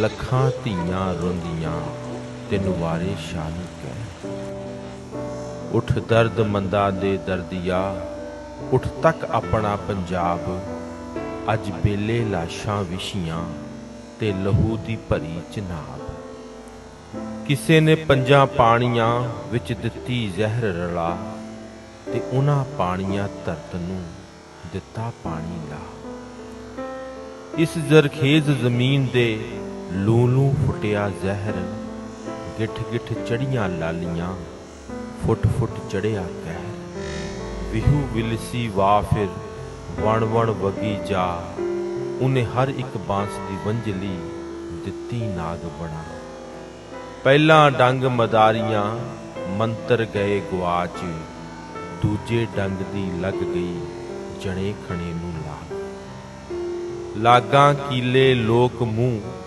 ਲੱਖਾਂ ਧੀਆਂ ਰੋਂਦੀਆਂ, ਤੈਨੂੰ ਵਾਰੇ ਸ਼ਾਹੀ ਕਹਿ। ਉਠ ਦਰਦ ਮੰਦਾ ਦੇ ਦਰਦੀਆ, ਉਠ ਤੱਕ ਆਪਣਾ ਪੰਜਾਬ। ਅੱਜ ਬੇਲੇ ਲਾਸ਼ਾਂ ਵਿਛੀਆਂ ਤੇ ਲਹੂ ਦੀ ਭਰੀ ਚਨਾਬ ਕਿਸੇ ਨੇ ਪੰਜਾਂ ਪਾਣੀਆਂ ਵਿੱਚ ਦਿੱਤੀ ਜ਼ਹਿਰ ਰਲਾ ਤੇ ਉਹਨਾਂ ਪਾਣੀਆਂ ਧਰਤ ਨੂੰ ਦਿੱਤਾ ਪਾਣੀ ਲਾ। ਇਸ ਜ਼ਰਖੇਜ਼ ਜ਼ਮੀਨ ਦੇ ਲੂ ਲੂ ਫੁੱਟਿਆ ਜ਼ਹਿਰ, ਗਿੱਠ ਗਿੱਠ ਚੜੀਆਂ ਲਾਲੀਆਂ, ਫੁੱਟ ਫੁੱਟ ਚੜਿਆ ਕਹਿਰ। ਵਿਹੂ ਵਿਲਸੀ ਵਾ ਫਿਰ ਵਣ ਵਣ ਵਗੀ ਜਾ, ਉਹਨੇ ਹਰ ਇੱਕ ਬਾਂਸ ਦੀ ਵੰਜਲੀ ਦਿੱਤੀ ਨਾਗ ਬਣਾ। ਪਹਿਲਾਂ ਡੰਗ ਮਦਾਰੀਆਂ, ਮੰਤਰ ਗਏ ਗਵਾਚ ਦੂਜੇ ਡੰਗ ਦੀ ਲੱਗ ਗਈ ਜਣੇ ਖਣੇ ਨੂੰ ਲਾਗ। ਲਾਗਾਂ ਕੀਲੇ ਲੋਕ ਮੂੰਹ